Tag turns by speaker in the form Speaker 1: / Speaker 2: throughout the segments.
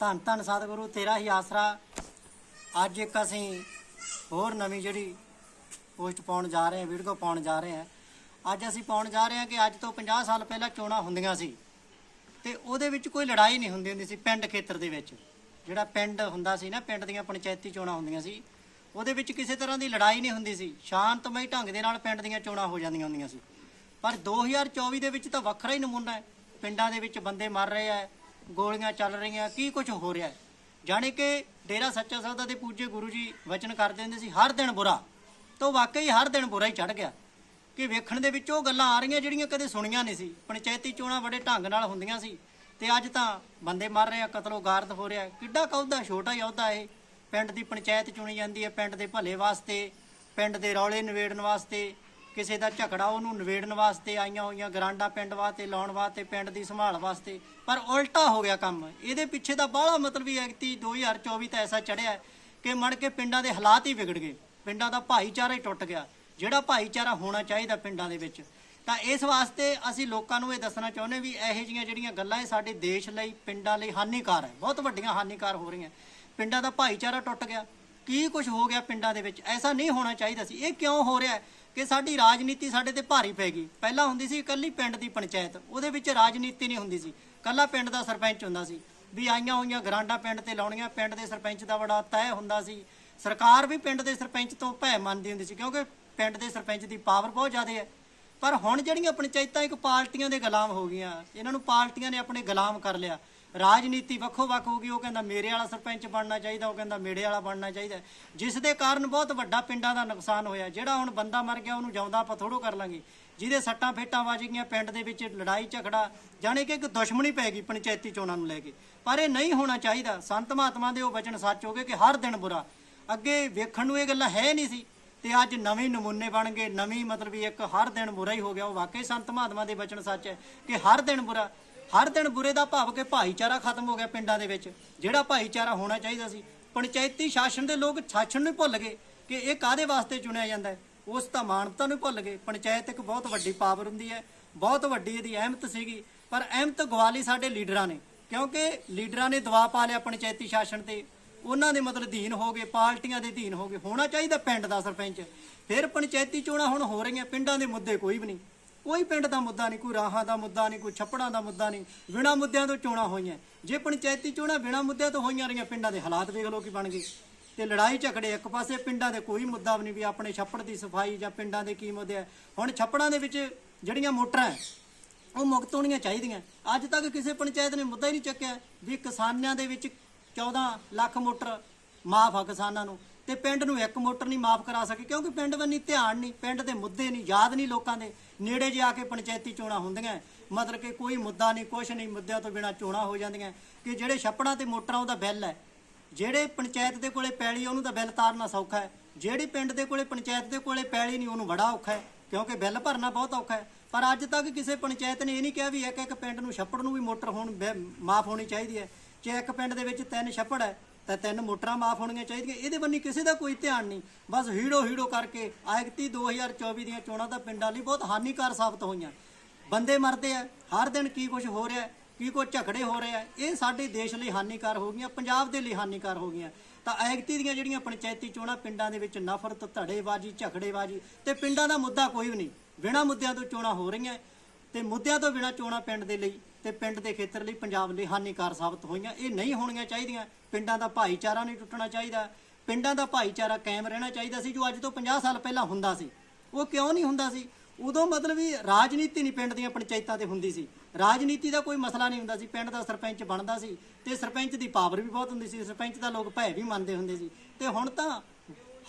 Speaker 1: ਧੰਨ ਧੰਨ ਸਤਿਗੁਰੂ, ਤੇਰਾ ਹੀ ਆਸਰਾ। ਅੱਜ ਇੱਕ ਅਸੀਂ ਹੋਰ ਨਵੀਂ ਜਿਹੜੀ ਪੋਸਟ ਪਾਉਣ ਜਾ ਰਹੇ ਹਾਂ, ਵੀਡੀਓ ਪਾਉਣ ਜਾ ਰਹੇ ਹਾਂ। ਅੱਜ ਅਸੀਂ ਪਾਉਣ ਜਾ ਰਹੇ ਹਾਂ ਕਿ ਅੱਜ ਤੋਂ 50 ਸਾਲ ਪਹਿਲਾਂ ਚੋਣਾਂ ਹੁੰਦੀਆਂ ਸੀ ਤੇ ਉਹਦੇ ਵਿੱਚ ਕੋਈ ਲੜਾਈ ਨਹੀਂ ਹੁੰਦੀ ਹੁੰਦੀ ਸੀ ਪਿੰਡ ਖੇਤਰ ਦੇ ਵਿੱਚ। ਜਿਹੜਾ ਪਿੰਡ ਹੁੰਦਾ ਸੀ ਨਾ, ਪਿੰਡ ਦੀਆਂ ਪੰਚਾਇਤੀ ਚੋਣਾਂ ਹੁੰਦੀਆਂ ਸੀ, ਉਹਦੇ ਵਿੱਚ ਕਿਸੇ ਤਰ੍ਹਾਂ ਦੀ ਲੜਾਈ ਨਹੀਂ ਹੁੰਦੀ ਸੀ। ਸ਼ਾਂਤਮਈ ਢੰਗ ਦੇ ਨਾਲ ਪਿੰਡ ਦੀਆਂ ਚੋਣਾਂ ਹੋ ਜਾਂਦੀਆਂ ਹੁੰਦੀਆਂ ਸੀ। ਪਰ 2024 ਦੇ ਵਿੱਚ ਤਾਂ ਵੱਖਰਾ ਹੀ ਨਮੂਨਾ ਹੈ। ਪਿੰਡਾਂ ਦੇ ਵਿੱਚ ਬੰਦੇ ਮਰ ਰਹੇ ਆ ਗੋਲੀਆਂ ਚੱਲ ਰਹੀਆਂ, ਕੀ ਕੁਝ ਹੋ ਰਿਹਾ ਹੈ? ਜਾਣੀ ਕਿ ਡੇਰਾ ਸੱਚਾ ਸੌਦਾ ਦੇ ਪੂਜੇ ਗੁਰੂ ਜੀ ਵਚਨ ਕਰਦੇ ਹੁੰਦੇ ਸੀ, ਹਰ ਦਿਨ ਬੁਰਾ। ਤਾਂ ਵਾਕਈ ਹਰ ਦਿਨ ਬੁਰਾ ਹੀ ਚੜ ਗਿਆ। ਕਿ ਵੇਖਣ ਦੇ ਵਿੱਚ ਉਹ ਗੱਲਾਂ ਆ ਰਹੀਆਂ ਜਿਹੜੀਆਂ ਕਦੇ ਸੁਣੀਆਂ ਨਹੀਂ ਸੀ। ਪੰਚਾਇਤੀ ਚੋਣਾਂ ਬੜੇ ਢੰਗ ਨਾਲ ਹੁੰਦੀਆਂ ਸੀ ਤੇ ਅੱਜ ਤਾਂ ਬੰਦੇ ਮਰ ਰਹੇ ਆ, ਕਤਲੋ ਗਾਰਦ ਹੋ ਰਿਹਾ। ਕਿੱਡਾ ਕੌਦਾ ਛੋਟਾ ਹੀ ਅਹੁਦਾ ਇਹ। ਪਿੰਡ ਦੀ ਪੰਚਾਇਤ ਚੁਣੀ ਜਾਂਦੀ ਹੈ, ਪਿੰਡ ਦੇ ਭਲੇ ਵਾਸਤੇ, ਪਿੰਡ ਦੇ ਰੌਲੇ ਨਿਬੇੜਨ ਵਾਸਤੇ। ਕਿਸੇ ਦਾ ਝਗੜਾ ਉਹਨੂੰ ਨਿਬੇੜਨ ਵਾਸਤੇ ਆਈਆਂ ਹੋਈਆਂ, ਗਰਾਂਡਾਂ ਪਿੰਡ ਵਾਸਤੇ, ਲਾਉਣ ਵਾਸਤੇ, ਪਿੰਡ ਦੀ ਸੰਭਾਲ ਵਾਸਤੇ। ਪਰ ਉਲਟਾ ਹੋ ਗਿਆ ਕੰਮ। ਇਹਦੇ ਪਿੱਛੇ ਦਾ ਬਾਹਲਾ ਮਤਲਬ ਹੀ ਐਕਤੀ 2024 ਤਾਂ ਐਸਾ ਚੜਿਆ ਕਿ ਮੜ ਕੇ ਪਿੰਡਾਂ ਦੇ ਹਾਲਾਤ ਹੀ ਵਿਗੜ ਗਏ। ਪਿੰਡਾਂ ਦਾ ਭਾਈਚਾਰਾ ਹੀ ਟੁੱਟ ਗਿਆ। ਜਿਹੜਾ ਭਾਈਚਾਰਾ ਹੋਣਾ ਚਾਹੀਦਾ ਪਿੰਡਾਂ ਦੇ ਵਿੱਚ। ਤਾਂ ਇਸ ਵਾਸਤੇ ਅਸੀਂ ਲੋਕਾਂ ਨੂੰ ਇਹ ਦੱਸਣਾ ਚਾਹੁੰਦੇ ਵੀ ਇਹੋ ਜਿਹੀਆਂ ਜਿਹੜੀਆਂ ਗੱਲਾਂ ਇਹ ਸਾਡੇ ਦੇਸ਼ ਲਈ, ਪਿੰਡਾਂ ਲਈ ਹਾਨੀਕਾਰ ਹੈ। ਬਹੁਤ ਵੱਡੀਆਂ ਹਾਨੀਕਾਰ ਹੋ ਰਹੀਆਂ। ਪਿੰਡਾਂ ਦਾ ਭਾਈਚਾਰਾ ਟੁੱਟ ਗਿਆ। ਕੀ ਕੁਝ ਹੋ ਗਿਆ ਪਿੰਡਾਂ ਦੇ ਵਿੱਚ? ਐਸਾ ਨਹੀਂ ਹੋਣਾ ਚਾਹੀਦਾ ਸੀ। ਇਹ ਕਿਉਂ ਹੋ ਰਿਹਾ ਕਿ ਸਾਡੀ ਰਾਜਨੀਤੀ ਸਾਡੇ ਤੇ ਭਾਰੀ ਪੈ ਗਈ? ਪਹਿਲਾਂ ਹੁੰਦੀ ਸੀ ਇਕੱਲੀ ਪਿੰਡ ਦੀ ਪੰਚਾਇਤ। ਉਹਦੇ ਵਿੱਚ ਰਾਜਨੀਤੀ ਨਹੀਂ ਹੁੰਦੀ ਸੀ। ਕੱਲਾ ਪਿੰਡ ਦਾ ਸਰਪੰਚ ਹੁੰਦਾ ਸੀ। ਵੀ ਆਈਆਂ ਹੋਈਆਂ ਗਰਾਂਡਾਂ ਪਿੰਡ ਤੇ ਲਾਉਣੀਆਂ, ਪਿੰਡ ਦੇ ਸਰਪੰਚ ਦਾ ਬੜਾ ਤੈਅ ਹੁੰਦਾ ਸੀ। ਸਰਕਾਰ ਵੀ ਪਿੰਡ ਦੇ ਸਰਪੰਚ ਤੋਂ ਭੈ ਮੰਨਦੀ ਹੁੰਦੀ ਸੀ, ਕਿਉਂਕਿ ਪਿੰਡ ਦੇ ਸਰਪੰਚ ਦੀ ਪਾਵਰ ਬਹੁਤ ਜ਼ਿਆਦਾ ਹੈ। ਪਰ ਹੁਣ ਜਿਹੜੀਆਂ ਪੰਚਾਇਤਾਂ ਇੱਕ ਪਾਰਟੀਆਂ ਦੇ ਗੁਲਾਮ ਹੋ ਗਈਆਂ। ਇਹਨਾਂ ਨੂੰ ਪਾਰਟੀਆਂ ਨੇ ਆਪਣੇ ਗੁਲਾਮ ਕਰ ਲਿਆ। ਰਾਜਨੀਤੀ ਵੱਖੋ ਵੱਖ ਹੋ ਗਈ, ਉਹ ਕਹਿੰਦਾ ਮੇਰੇ ਵਾਲਾ ਸਰਪੰਚ ਬਣਨਾ ਚਾਹੀਦਾ, ਉਹ ਕਹਿੰਦਾ ਮੇਰੇ ਵਾਲਾ ਬਣਨਾ ਚਾਹੀਦਾ। ਜਿਸ ਦੇ ਕਾਰਨ ਬਹੁਤ ਵੱਡਾ ਪਿੰਡਾਂ ਦਾ ਨੁਕਸਾਨ ਹੋਇਆ, ਜਿਹੜਾ ਹੁਣ ਬੰਦਾ ਮਰ ਗਿਆ, ਉਹਨੂੰ ਜਿਉਂਦਾ ਆਪਾਂ ਥੋੜੋ ਕਰ ਲਾਂਗੇ। ਜਿਹਦੇ ਸੱਟਾਂ ਫੇਟਾਂ ਵੱਜ ਗਈਆਂ ਪਿੰਡ ਦੇ ਵਿੱਚ, ਲੜਾਈ ਝਗੜਾ, ਜਾਣੇ ਕਿ ਇੱਕ ਦੁਸ਼ਮਣੀ ਪੈ ਗਈ ਪੰਚਾਇਤੀ ਚੋਣਾਂ ਨੂੰ ਲੈ ਕੇ। ਪਰ ਇਹ ਨਹੀਂ ਹੋਣਾ ਚਾਹੀਦਾ। ਸੰਤ ਮਹਾਤਮਾ ਦੇ ਉਹ ਵਚਨ ਸੱਚ ਹੋ ਗਏ ਕਿ ਹਰ ਦਿਨ ਬੁਰਾ। ਅੱਗੇ ਵੇਖਣ ਨੂੰ ਇਹ ਗੱਲਾਂ ਹੈ ਨਹੀਂ ਸੀ, ਤੇ ਅੱਜ ਨਵੇਂ ਨਮੂਨੇ ਬਣ ਗਏ। ਨਵੀਂ ਮਤਲਬ ਵੀ ਇੱਕ ਹਰ ਦਿਨ ਬੁਰਾ ਹੀ ਹੋ ਗਿਆ। ਉਹ ਵਾਕਈ ਸੰਤ ਮਹਾਤਮਾ ਦੇ ਵਚਨ ਸੱਚ ਹੈ ਕਿ ਹਰ ਦਿਨ ਬੁਰਾ। ਹਰ ਦਿਨ ਬੁਰੇ ਦਾ ਭਾਵ ਕਿ ਭਾਈਚਾਰਾ ਖਤਮ ਹੋ ਗਿਆ ਪਿੰਡਾਂ ਦੇ ਵਿੱਚ, ਜਿਹੜਾ ਭਾਈਚਾਰਾ ਹੋਣਾ ਚਾਹੀਦਾ ਸੀ। ਪੰਚਾਇਤੀ ਸ਼ਾਸਨ ਦੇ ਲੋਕ ਸ਼ਾਸਨ ਨੂੰ ਭੁੱਲ ਗਏ ਕਿ ਇਹ ਕਾਦੇ ਵਾਸਤੇ ਚੁਣਿਆ ਜਾਂਦਾ ਹੈ? ਉਸ ਤਾਂ ਮਾਨਵਤਾ ਨੂੰ ਭੁੱਲ ਗਏ। ਪੰਚਾਇਤ ਇੱਕ ਬਹੁਤ ਵੱਡੀ ਪਾਵਰ ਹੁੰਦੀ ਹੈ, ਬਹੁਤ ਵੱਡੀ ਇਹਦੀ ਅਹਿਮਤ ਸੀਗੀ। ਪਰ ਅਹਿਮਤ ਗਵਾ ਲਈ ਸਾਡੇ ਲੀਡਰਾਂ ਨੇ, ਕਿਉਂਕਿ ਲੀਡਰਾਂ ਨੇ ਦਬਾਅ ਪਾ ਲਿਆ ਪੰਚਾਇਤੀ ਸ਼ਾਸਨ ਤੇ। ਉਹਨਾਂ ਦੇ ਮਤਲਬ ਅਧੀਨ ਹੋ ਗਏ, ਪਾਰਟੀਆਂ ਦੇ ਅਧੀਨ ਹੋ ਗਏ। ਹੋਣਾ ਚਾਹੀਦਾ ਪਿੰਡ ਦਾ ਸਰਪੰਚ। ਫਿਰ ਪੰਚਾਇਤੀ ਚੋਣਾਂ ਹੁਣ ਹੋ ਰਹੀਆਂ, ਪਿੰਡਾਂ ਦੇ ਮੁੱਦੇ ਕੋਈ ਵੀ ਨਹੀਂ। ਕੋਈ ਪਿੰਡ ਦਾ ਮੁੱਦਾ ਨਹੀਂ, ਕੋਈ ਰਾਹਾਂ ਦਾ ਮੁੱਦਾ ਨਹੀਂ, ਕੋਈ ਛੱਪੜਾਂ ਦਾ ਮੁੱਦਾ ਨਹੀਂ, ਬਿਨਾਂ ਮੁੱਦਿਆਂ ਤੋਂ ਚੋਣਾਂ ਹੋਈਆਂ। ਜੇ ਪੰਚਾਇਤੀ ਚੋਣਾਂ ਬਿਨਾਂ ਮੁੱਦਿਆਂ ਤੋਂ ਹੋਈਆਂ ਰਹੀਆਂ, ਪਿੰਡਾਂ ਦੇ ਹਾਲਾਤ ਵੇਖ ਲਓ ਕੀ ਬਣ ਗਏ। ਤੇ ਲੜਾਈ ਝਗੜੇ ਇੱਕ ਪਾਸੇ, ਪਿੰਡਾਂ ਦੇ ਕੋਈ ਮੁੱਦਾ ਵੀ ਨਹੀਂ ਵੀ ਆਪਣੇ ਛੱਪੜ ਦੀ ਸਫ਼ਾਈ ਜਾਂ ਪਿੰਡਾਂ ਦੇ ਕੀ ਮੁੱਦੇ ਆ। ਹੁਣ ਛੱਪੜਾਂ ਦੇ ਵਿੱਚ ਜਿਹੜੀਆਂ ਮੋਟਰਾਂ ਉਹ ਮੁਕਤ ਹੋਣੀਆਂ ਚਾਹੀਦੀਆਂ। ਅੱਜ ਤੱਕ ਕਿਸੇ ਪੰਚਾਇਤ ਨੇ ਮੁੱਦਾ ਹੀ ਨਹੀਂ ਚੱਕਿਆ ਵੀ ਕਿਸਾਨਾਂ ਦੇ ਵਿੱਚ 14 ਲੱਖ ਮੋਟਰ ਮਾਫ ਆ ਕਿਸਾਨਾਂ ਨੂੰ। ਤੇ ਪਿੰਡ ਨੂੰ ਇੱਕ ਮੋਟਰ ਨਹੀਂ ਮਾਫ ਕਰਾ ਸਕੇ, ਕਿਉਂਕਿ ਪਿੰਡ ਬੰਨੀ ਧਿਆਨ ਨਹੀਂ, ਪਿੰਡ ਦੇ ਮੁੱਦੇ ਨਹੀਂ, ਯਾਦ ਨਹੀਂ ਲੋਕਾਂ ਦੇ। ਨੇੜੇ ਜੇ ਆ ਕੇ ਪੰਚਾਇਤੀ ਚੋਣਾਂ ਹੁੰਦੀਆਂ, ਮਤਲਬ ਕਿ ਕੋਈ ਮੁੱਦਾ ਨਹੀਂ, ਕੁਛ ਨਹੀਂ, ਮੁੱਦਿਆਂ ਤੋਂ ਬਿਨਾ ਚੋਣਾਂ ਹੋ ਜਾਂਦੀਆਂ। ਕਿ ਜਿਹੜੇ ਛੱਪੜਾਂ ਤੇ ਮੋਟਰਾਂ, ਉਹਦਾ ਬਿੱਲ ਹੈ। ਜਿਹੜੇ ਪੰਚਾਇਤ ਦੇ ਕੋਲੇ ਪੈਲੀ, ਉਹਨੂੰ ਤਾਂ ਬਿੱਲ ਤਾਰਨਾ ਸੌਖਾ ਹੈ। ਜਿਹੜੀ ਪਿੰਡ ਦੇ ਕੋਲੇ ਪੰਚਾਇਤ ਦੇ ਕੋਲੇ ਪੈਲੀ ਨਹੀਂ, ਉਹਨੂੰ ਬੜਾ ਔਖਾ ਹੈ, ਕਿਉਂਕਿ ਬਿੱਲ ਭਰਨਾ ਬਹੁਤ ਔਖਾ ਹੈ। ਪਰ ਅੱਜ ਤੱਕ ਕਿਸੇ ਪੰਚਾਇਤ ਨੇ ਇਹ ਨਹੀਂ ਕਿਹਾ ਵੀ ਇੱਕ ਇੱਕ ਪਿੰਡ ਨੂੰ ਛੱਪੜ ਨੂੰ ਵੀ ਮੋਟਰ ਹੁਣ ਮਾਫ ਹੋਣੀ ਚਾਹੀਦੀ ਹੈ। ਜੇ ਇੱਕ ਪਿੰਡ ਦੇ ਵਿੱਚ ਤਿੰਨ ਛੱਪੜ ਹੈ ਤਾਂ ਤਿੰਨ ਮੋਟਰਾਂ ਮਾਫ ਹੋਣੀਆਂ ਚਾਹੀਦੀਆਂ। ਇਹਦੇ ਬੰਨੀ ਕਿਸੇ ਦਾ ਕੋਈ ਧਿਆਨ ਨਹੀਂ। ਬਸ ਹੀੜੋ ਹੀੜੋ ਕਰਕੇ ਆਇਕਤੀ 2024 ਦੀਆਂ ਚੋਣਾਂ ਤਾਂ ਪਿੰਡਾਂ ਲਈ ਬਹੁਤ ਹਾਨੀਕਾਰ ਸਾਬਤ ਹੋਈਆਂ। ਬੰਦੇ ਮਰਦੇ ਆ। ਹਰ ਦਿਨ ਕੀ ਕੁਝ ਹੋ ਰਿਹਾ, ਕੀ ਕੁਝ ਝਗੜੇ ਹੋ ਰਹੇ ਆ। ਇਹ ਸਾਡੇ ਦੇਸ਼ ਲਈ ਹਾਨੀਕਾਰ ਹੋ ਗਈਆਂ, ਪੰਜਾਬ ਦੇ ਲਈ ਹਾਨੀਕਾਰ ਹੋ ਗਈਆਂ। ਤਾਂ ਐਗਤੀ ਦੀਆਂ ਜਿਹੜੀਆਂ ਪੰਚਾਇਤੀ ਚੋਣਾਂ ਪਿੰਡਾਂ ਦੇ ਵਿੱਚ ਨਫ਼ਰਤ, ਧੜੇਬਾਜ਼ੀ, ਝਗੜੇਬਾਜ਼ੀ ਤੇ ਪਿੰਡਾਂ ਦਾ ਮੁੱਦਾ ਕੋਈ ਵੀ ਨਹੀਂ। ਬਿਨਾਂ ਮੁੱਦਿਆਂ ਤੋਂ ਚੋਣਾਂ ਹੋ ਰਹੀਆਂ ਤੇ ਮੁੱਦਿਆਂ ਤੋਂ ਬਿਨਾਂ ਚੋਣਾਂ ਪਿੰਡ ਦੇ ਲਈ ਤੇ ਪਿੰਡ ਦੇ ਖੇਤਰ ਲਈ ਪੰਜਾਬ ਲਈ ਹਾਨੀਕਾਰ ਸਾਬਤ ਹੋਈਆਂ। ਇਹ ਨਹੀਂ ਹੋਣੀਆਂ ਚਾਹੀਦੀਆਂ। ਪਿੰਡਾਂ ਦਾ ਭਾਈਚਾਰਾ ਨਹੀਂ ਟੁੱਟਣਾ ਚਾਹੀਦਾ। ਪਿੰਡਾਂ ਦਾ ਭਾਈਚਾਰਾ ਕਾਇਮ ਰਹਿਣਾ ਚਾਹੀਦਾ ਸੀ, ਜੋ ਅੱਜ ਤੋਂ 50 ਸਾਲ ਪਹਿਲਾਂ ਹੁੰਦਾ ਸੀ। ਉਹ ਕਿਉਂ ਨਹੀਂ ਹੁੰਦਾ ਸੀ? ਉਦੋਂ ਮਤਲਬ ਵੀ ਰਾਜਨੀਤੀ ਨਹੀਂ ਪਿੰਡ ਦੀਆਂ ਪੰਚਾਇਤਾਂ ਤੇ ਹੁੰਦੀ ਸੀ। ਰਾਜਨੀਤੀ ਦਾ ਕੋਈ ਮਸਲਾ ਨਹੀਂ ਹੁੰਦਾ ਸੀ। ਪਿੰਡ ਦਾ ਸਰਪੰਚ ਬਣਦਾ ਸੀ ਤੇ ਸਰਪੰਚ ਦੀ ਪਾਵਰ ਵੀ ਬਹੁਤ ਹੁੰਦੀ ਸੀ। ਸਰਪੰਚ ਦਾ ਲੋਕ ਭੈ ਵੀ ਮੰਨਦੇ ਹੁੰਦੇ ਸੀ। ਤੇ ਹੁਣ ਤਾਂ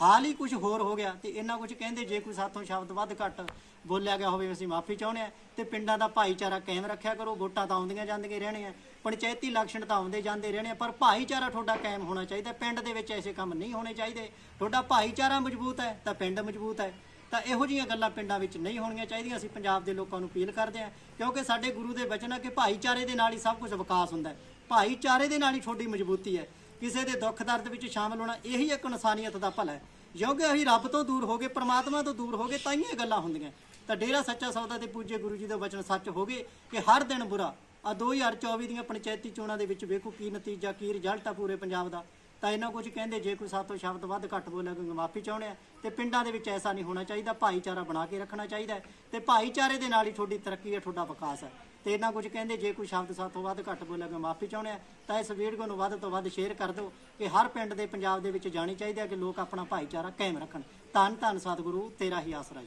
Speaker 1: ਹਾਲ ਹੀ ਕੁਝ ਹੋਰ ਹੋ ਗਿਆ ਤੇ ਇੰਨਾ ਕੁਝ ਕਹਿੰਦੇ ਜੇ ਕੋਈ ਸਾਥੋਂ ਸ਼ਬਦ ਵੱਧ ਘੱਟ ਬੋਲਿਆ ਗਿਆ ਹੋਵੇ ਅਸੀਂ ਮਾਫੀ ਚਾਹੁੰਦੇ ਆ ਤੇ ਪਿੰਡਾਂ ਦਾ ਭਾਈਚਾਰਾ ਕਾਇਮ ਰੱਖਿਆ ਕਰੋ ਵੋਟਾਂ ਤਾਂ ਆਉਂਦੀਆਂ ਜਾਂਦੀਆਂ ਰਹਿਣੀਆਂ ਪੰਚਾਇਤੀ ਇਲੈਕਸ਼ਨ ਤਾਂ ਆਉਂਦੇ ਜਾਂਦੇ ਰਹਿਣੇ ਆ, ਪਰ ਭਾਈਚਾਰਾ ਤੁਹਾਡਾ ਕਾਇਮ ਹੋਣਾ ਚਾਹੀਦਾ ਪਿੰਡ ਦੇ ਵਿੱਚ ਐਸੇ ਕੰਮ ਨਹੀਂ ਹੋਣੇ ਚਾਹੀਦੇ। ਤੁਹਾਡਾ ਭਾਈਚਾਰਾ ਮਜ਼ਬੂਤ ਹੈ ਤਾਂ ਪਿੰਡ ਮਜ਼ਬੂਤ ਹੈ। ਤਾਂ ਇਹੋ ਜਿਹੀਆਂ ਗੱਲਾਂ ਪਿੰਡਾਂ ਵਿੱਚ ਨਹੀਂ ਹੋਣੀਆਂ ਚਾਹੀਦੀਆਂ ਅਸੀਂ ਪੰਜਾਬ ਦੇ ਲੋਕਾਂ ਨੂੰ ਅਪੀਲ ਕਰਦੇ ਹਾਂ ਕਿਉਂਕਿ ਸਾਡੇ ਗੁਰੂ ਦੇ ਵਚਨ ਹੈ ਕਿ ਭਾਈਚਾਰੇ ਦੇ ਨਾਲ ਹੀ ਸਭ ਕੁਝ ਵਿਕਾਸ ਹੁੰਦਾ ਹੈ। ਭਾਈਚਾਰੇ ਦੇ ਨਾਲ ਹੀ ਤੁਹਾਡੀ ਮਜ਼ਬੂਤੀ ਹੈ। ਕਿਸੇ ਦੇ ਦੁੱਖ ਦਰਦ ਵਿੱਚ ਸ਼ਾਮਲ ਹੋਣਾ ਇਹੀ ਇੱਕ ਇਨਸਾਨੀਅਤ ਦਾ ਭਲਾ ਹੈ। ਕਿਉਂਕਿ ਅਸੀਂ ਰੱਬ ਤੋਂ ਦੂਰ ਹੋ ਗਏ, ਪ੍ਰਮਾਤਮਾ ਤੋਂ ਦੂਰ ਹੋ ਗਏ, ਤਾਂ ਹੀ ਇਹ ਗੱਲਾਂ ਹੁੰਦੀਆਂ। ਤਾਂ ਡੇਰਾ ਸੱਚਾ ਸੌਦਾ ਤੇ ਪੂਜੇ ਗੁਰੂ ਜੀ ਦੇ ਵਚਨ ਸੱਚ ਹੋ ਗਏ ਕਿ ਹਰ ਦਿਨ ਬੁਰਾ। ਆ 2024 ਦੀਆਂ ਪੰਚਾਇਤੀ ਚੋਣਾਂ ਦੇ ਵਿੱਚ ਵੇਖੋ ਕੀ ਨਤੀਜਾ, ਕੀ ਰਿਜ਼ਲਟ ਆ ਪੂਰੇ ਪੰਜਾਬ ਦਾ। ਤਾਂ ਇਹਨਾਂ ਕੁਝ ਕਹਿੰਦੇ, ਜੇ ਕੋਈ ਸਾਤੋਂ ਸ਼ਬਦ ਵੱਧ ਘੱਟ ਬੋਲਿਆ, ਕੋਈ ਮਾਫੀ ਚਾਹੁੰਦੇ ਆ, ਤੇ ਪਿੰਡਾਂ ਦੇ ਵਿੱਚ ਐਸਾ ਨਹੀਂ ਹੋਣਾ ਚਾਹੀਦਾ, ਭਾਈਚਾਰਾ ਬਣਾ ਕੇ ਰੱਖਣਾ ਚਾਹੀਦਾ ਹੈ। ਤੇ ਭਾਈਚਾਰੇ ਦੇ ਨਾਲ ਹੀ ਤੁਹਾਡੀ ਤਰੱਕੀ ਹੈ, ਤੁਹਾਡਾ ਵਿਕਾਸ ਹੈ। ਤੇ ਇਹਨਾਂ ਕੁਝ ਕਹਿੰਦੇ, ਜੇ ਕੋਈ ਸ਼ਬਦ ਸਾਤੋਂ ਵੱਧ ਘੱਟ ਬੋਲਿਆ ਕੋਈ ਮਾਫੀ ਚਾਹੁੰਦੇ ਆ ਤਾਂ ਇਸ ਵੀਡੀਓ ਨੂੰ ਵੱਧ ਤੋਂ ਵੱਧ ਸ਼ੇਅਰ ਕਰ ਦਿਓ ਕਿ ਹਰ ਪਿੰਡ ਦੇ ਪੰਜਾਬ ਦੇ ਵਿੱਚ ਜਾਣੀ ਚਾਹੀਦੀ ਹੈ ਕਿ ਲੋਕ ਆਪਣਾ ਭਾਈਚਾਰਾ ਕਾਇਮ ਰੱਖਣ। ਧੰਨ ਧੰਨ ਸਤਿਗੁਰੂ, ਤੇਰਾ ਹੀ ਆਸਰਾ ਜੀ।